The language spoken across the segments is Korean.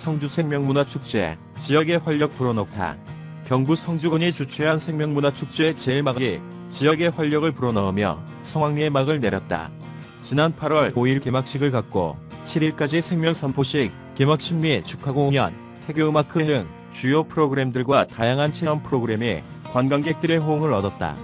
성주 생명문화축제 지역의 활력 불어넣다. 경부 성주군이 주최한 생명문화축제 제1막이 지역의 활력을 불어넣으며 성황리에 막을 내렸다. 지난 8월 5일 개막식을 갖고 7일까지 생명선포식, 개막식 및 축하 공연, 태교음악 등 주요 프로그램들과 다양한 체험 프로그램이 관광객들의 호응을 얻었다.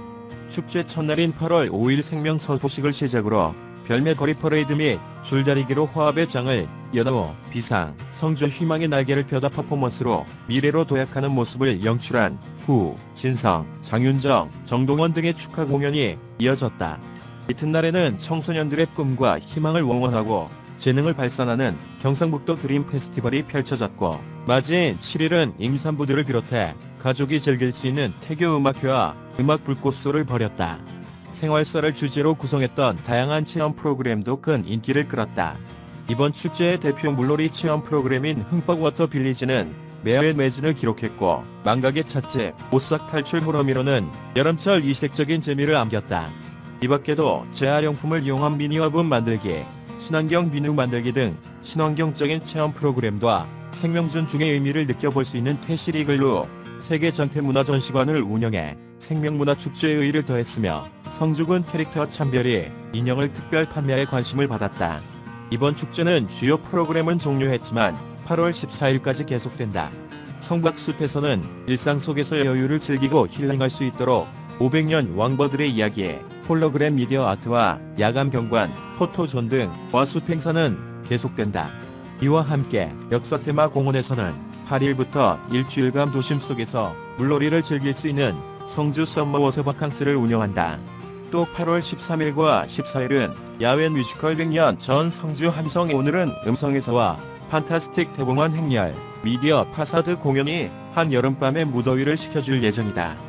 축제 첫날인 8월 5일 생명선포식을 시작으로 별매 거리 퍼레이드 및 줄다리기로 화합의 장을 연호, 비상, 성주 희망의 날개를 펴다 퍼포먼스로 미래로 도약하는 모습을 연출한 후, 진성, 장윤정, 정동원 등의 축하 공연이 이어졌다. 이튿날에는 청소년들의 꿈과 희망을 응원하고 재능을 발산하는 경상북도 드림 페스티벌이 펼쳐졌고 맞이인 7일은 임산부들을 비롯해 가족이 즐길 수 있는 태교 음악회와 음악 불꽃쇼를 벌였다. 생활사를 주제로 구성했던 다양한 체험 프로그램도 큰 인기를 끌었다. 이번 축제의 대표 물놀이 체험 프로그램인 흠뻑워터 빌리지는 매회 매진을 기록했고 망각의 찻집, 오싹 탈출 호러미로는 여름철 이색적인 재미를 안겼다. 이 밖에도 재활용품을 이용한 미니화분 만들기, 친환경 비누 만들기 등 친환경적인 체험 프로그램과 생명준 중의 의미를 느껴볼 수 있는 태시리글로 세계 전태문화 전시관을 운영해 생명문화축제의 의의를 더했으며 성주군 캐릭터 참별이 인형을 특별 판매에 관심을 받았다. 이번 축제는 주요 프로그램은 종료했지만 8월 14일까지 계속된다. 성박숲에서는 일상 속에서 여유를 즐기고 힐링할 수 있도록 500년 왕버들의 이야기에 홀로그램 미디어 아트와 야간 경관, 포토존 등 와숲 행사는 계속된다. 이와 함께 역사 테마 공원에서는 8일부터 일주일간 도심 속에서 물놀이를 즐길 수 있는 성주 썸머 워터 바캉스를 운영한다. 또 8월 13일과 14일은 야외 뮤지컬 100년 전 성주 함성 오늘은 음성에서와 판타스틱 대봉원 행렬 미디어 파사드 공연이 한 여름밤의 무더위를 식혀줄 예정이다.